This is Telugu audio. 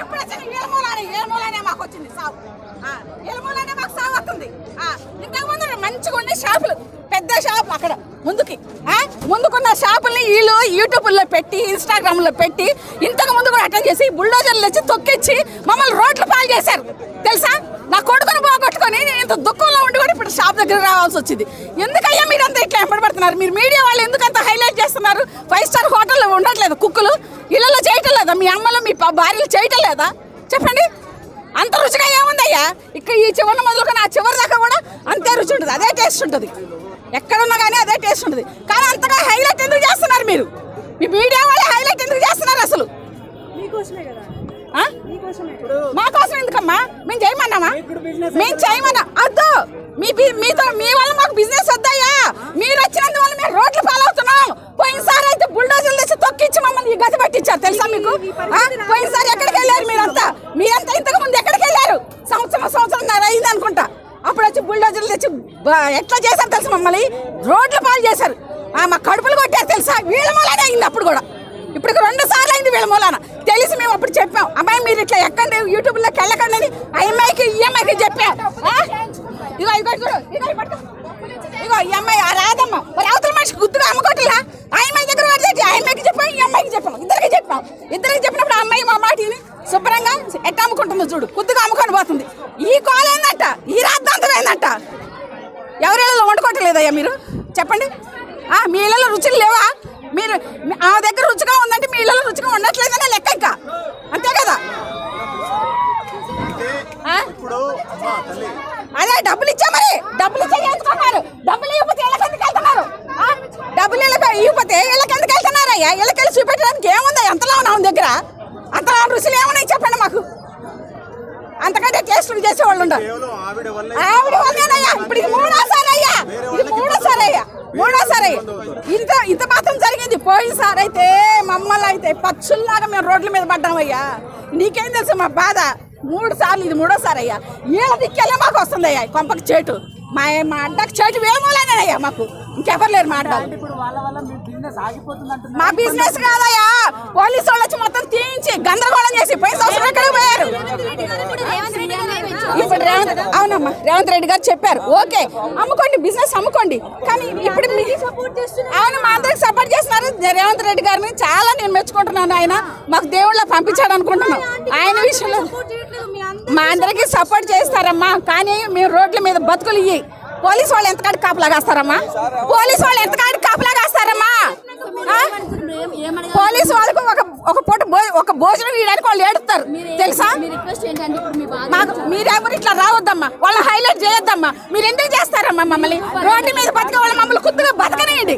ఎప్పుడు వచ్చింది ఏలుమూలని ఏలుమూలనే మాకు వచ్చింది సాగు ఏలుమూలనే మాకు సాగు వస్తుంది. ఇంతకుముందు మంచిగా ఉండే షాపులు. పెద్ద షాపు అక్కడ ముందుకి. ముందుకున్న షాపుల్ని వీళ్ళు యూట్యూబ్లో పెట్టి ఇన్స్టాగ్రామ్లో పెట్టి ఇంతకు ముందు కూడా అటెండ్ చేసి బుల్డోజర్లు వచ్చి తొక్కిచ్చి మమ్మల్ని రోడ్లు పాలు చేశారు. తెలుసా? నా దగ్గర రావాల్సి వచ్చింది. ఎందుకయ్యా మీరంతా ఇట్లా ఎంపడబడుతున్నారు మీరు మీడియా వాళ్ళు ఎందుకంత హైలైట్ చేస్తున్నారు? ఫైవ్ స్టార్ హోటల్లో ఉండట్లేదు కుక్కులు. ఇళ్ళలో చేయటం లేదా? మీ అమ్మలు మీ భార్యలు చేయటం లేదా? చెప్పండి. అంత రుచిగా ఏముందయ్యా? ఇక్కడ ఈ చివరి మొదలుకొని ఆ చివరి దాకా కూడా అంతే రుచి ఉంటుంది. అదే టేస్ట్ ఉంటుంది. ఎక్కడున్నా కానీ అదే టేస్ట్ ఉంటుంది. కానీ అంతగా హైలైట్ ఎందుకు చేస్తున్నారు మీరు? మీ మీడియా వాళ్ళే హైలైట్ ఎందుకు చేస్తున్నారు అసలు? మా కోసం ఎందుకమ్మా? మేము చేయమన్నామా? మేము చేయమన్నా. అద్దు మీ మీతో మీ వల్ల మాకు బిజినెస్ వద్దయ్యా. మీరు వచ్చినందువల్ల మేము రోడ్లు పాలవుతున్నాం. పోయినసారి అయితే బుల్డోజర్లు తెచ్చి తొక్కిచ్చి మమ్మల్ని గతి పట్టించారు. తెలుసా మీకు? పోయినసారి ఎక్కడికి వెళ్ళారు మీరంతా? మీరంతా ఇంతకు ముందు ఎక్కడికి వెళ్ళారు? సంవత్సరం సంవత్సరం అయింది అనుకుంటా. అప్పుడు వచ్చి బుల్డోజర్లు తెచ్చి ఎట్లా చేశారు తెలుసా మమ్మల్ని? రోడ్ల పాలు చేశారు. ఆ, మా కడుపులు కొట్టారు తెలుసా? వీళ్ళ మూలనే అయింది అప్పుడు కూడా. ఇప్పుడు రెండు సార్లు అయింది వీళ్ళ మూలాన. తెలిసి మేము అప్పుడు చెప్పాం అమ్మాయి మీరు ఇట్లా ఎక్కండి యూట్యూబ్లోకి వెళ్ళకండి అని అమ్మాయికి ఈ అమ్మాయికి చెప్పాం? ఇగో ఇగో చూడు ఇగో ఇగో ఇగో ఈ అమ్మాయి ఆ రాదమ్మ మరి అవతల మనిషి గుర్తుగా అమ్ముకోవట్లా ఆ అమ్మాయి దగ్గర పడితే ఆ అమ్మాయికి చెప్పాం ఈ అమ్మాయికి చెప్పాం ఇద్దరికి చెప్పాం ఇద్దరికి చెప్పినప్పుడు ఆ అమ్మాయి మా మాటిని శుభ్రంగా ఎట్ట అమ్ముకుంటుందో చూడు. కొద్దిగా అమ్ముకొని పోతుంది. ఈ కాల్ ఏందంట? ఈ రాద్దాంతం ఏందంట? ఎవరిళ్ళలో వండుకోవట్లేదయ్యా మీరు? చెప్పండి. మీ ఇళ్ళలో రుచులు లేవా? మీరు ఆ దగ్గర రుచిగా ఉందంటే మీ ఇళ్ళలో రుచిగా ఉండట్లేదనే లెక్క ఇంకా అంతే కదా ఆ? ఇప్పుడు అమ్మా తల్లి అదే డబ్బులు మరి డబ్బులు ఇవ్వకపోతే ఇళ్ళకి ఎందుకు వెళ్తున్నారు? డబ్బులు ఇళ్ళకి ఇవ్వకపోతే ఇళ్ళకి ఎందుకు వెళ్తున్నారయ్యా? ఇళ్ళకి వెళ్ళి చూపెట్టడానికి ఏముంది అంతలో ఉన్నాం దగ్గర? అంతలో రుచులు ఏమున్నాయి చెప్పండి మాకు? అంతకంటే టేస్టులు చేసేవాళ్ళు ఉండరు ఆవిడ వల్ల ఆవిడ వల్లేనయ్యా. ఇప్పుడు ఇది మూడోసారి అయ్యా ఇది మూడోసారి అయ్యా మూడోసారి అయ్యా ఇంత ఇంత మాత్రం జరిగింది. పోయినసారి అయితే మమ్మల్ని అయితే పచ్చుల్లాగా మేము రోడ్ల మీద పడ్డామయ్యా. నీకేం తెలుసు మా బాధ? మూడు సార్లు ఇది మూడోసారి అయ్యా. వీళ్ళ దిక్కెళ్ళే మాకు వస్తుంది అయ్యా కొంపకి చేటు. మా మా అడ్డకి చేటు వేమోలేనయ్యా మాకు. ఇంకెవరు లేరు మా అడ్డాలు ఇప్పుడు వాళ్ళ వల్ల మీ బిజినెస్ ఆగిపోతుంది అంటున్నారు మా బిజినెస్ కాదయ్యా. పోలీసు వాళ్ళు వచ్చి మొత్తం తీయించి గందరగోళం చేసి పోయిన సంవత్సరం ఎక్కడికి పోయారు. ఇప్పుడు రేవంత్ అవునమ్మా రేవంత్ రెడ్డి గారు చెప్పారు. ఓకే అమ్ముకోండి బిజినెస్ అమ్ముకోండి. కానీ ఇప్పుడు మీ- అవును మా అందరికి సపోర్ట్ రేవంత్ రెడ్డి గారిని చాలా నేను మెచ్చుకుంటున్నాను. ఆయన మాకు దేవుళ్ళ పంపించాడు అనుకుంటున్నాను ఆయన విషయంలో మా అందరికి సపోర్ట్ చేస్తారమ్మా. కానీ మేము రోడ్ల మీద బతుకులు ఇయ్యి. పోలీస్ వాళ్ళు ఎంతకాడికి కాపలాగాస్తారమ్మా పోలీస్ వాళ్ళు ఎంతకాడికి కాపలాగాస్తారమ్మా పోలీసు వాళ్ళకు ఒక ఒక పూట ఒక భోజనం ఇవ్వడానికి వాళ్ళు ఏడుతారు తెలుసా? మాకు మీరెవరు ఇట్లా రావద్దమ్మా. వాళ్ళని హైలైట్ చేయొద్దమ్మా. మీరు ఎందుకు చేస్తారమ్మా మమ్మల్ని? రోడ్డు మీద బతికే వాళ్ళు మమ్మల్ని కుద్దుగా బతకనేయండి.